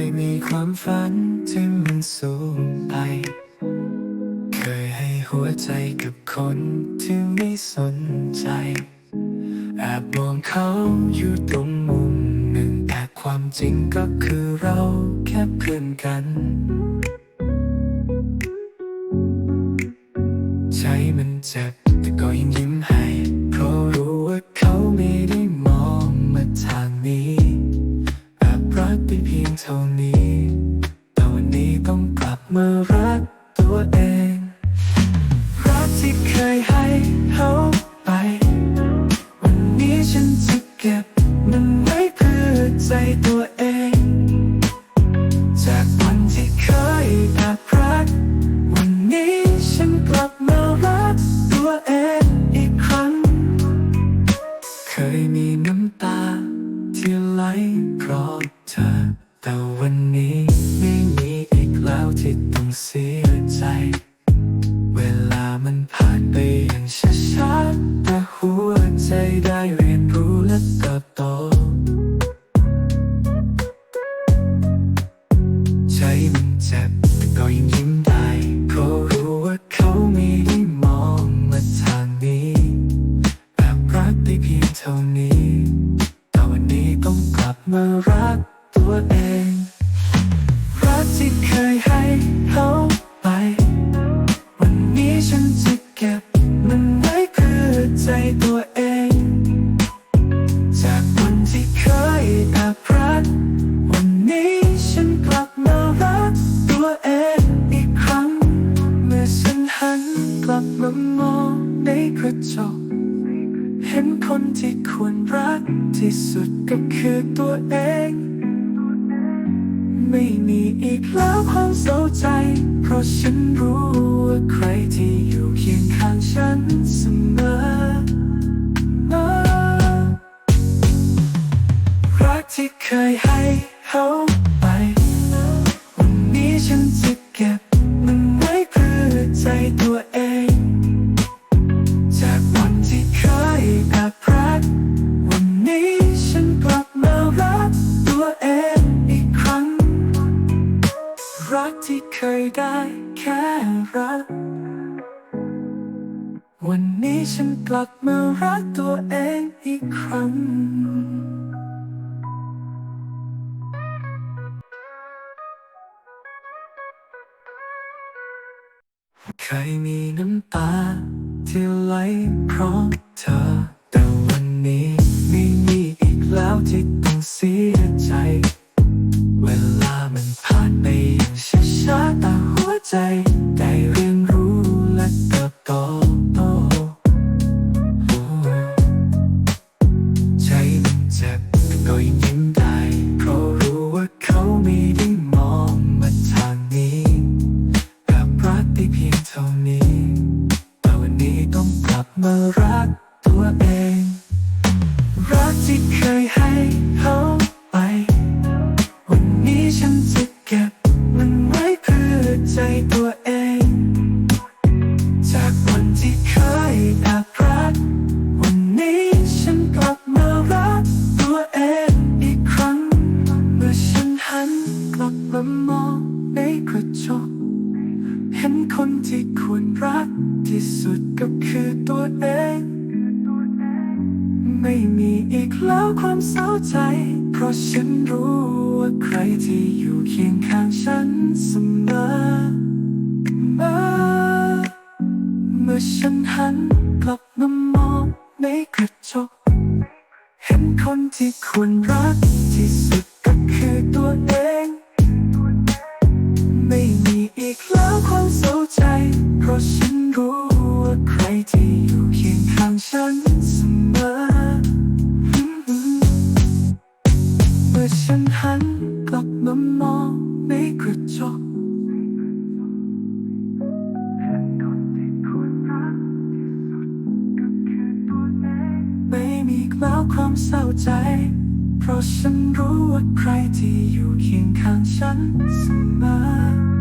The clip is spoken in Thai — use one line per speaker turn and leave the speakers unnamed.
ยมีความฝันที่มันสูงไป เคยให้หัวใจกับคนที่ไม่สนใจ แอบมองเขาอยู่ตรงมุมหนึ่งแต่ความจริงก็คือเราแค่เพื่อนกัน กลับมารั ได้เรียนรู้และเติบโตใจมันเจ็บแต่ก็ยังยิ้มได้เพราะรู้ว่าเขาไม่ได้มองมาทางนี้แบบรักได้เพียงเท่านี้ แต่วันนี้ต้องกลับมารักตัวเอง รักที่เคยให้ ที่ควรรักที่สุดก็คือตัวเอง ไม่มีอีกแล้วความเศร้าใจ เพราะฉันรู้ว่าใครที่อยู่เคียงข้างฉันเสมอ รักที่เคยให้เขาไป วันนี้ฉันจะเก็บมันไว้เพื่อใจตัวเอง ที่เคยได้แค่รัก วันนี้ฉันกลับมารักตัวเองอีกครั้ง เคยมีน้ำตาที่ไหลเพราะเธอ แต่วันนี้ไม่มีอีกแล้วที่ต้องเสียใจ เวลามันผ่าน ใจได้เรียนรู้และเติบโตโตโอ้ใจมันเจ็บก็ยังยิ้มได้ เพราะรู้ว่าเขาไม่ได้มองมาทางนี้แบบรักได้เพียงเท่านี้ แต่วันนี้ต้องกลับมารัก ในกระจก เห็นคนที่ควรรักที่สุดก็คือตัวเอง ไม่มีอีกแล้วความเศร้าใจ เพราะฉันรู้ว่าใครที่อยู่เคียงข้างฉันเสมอเมื่อเมื่อฉันหันกลับมามองในกระจก เห็นคนที่ควรรัก แล้วความเศร้าใจ เพราะฉันรู้ว่าใครที่อยู่เคียงข้างฉันเสมอ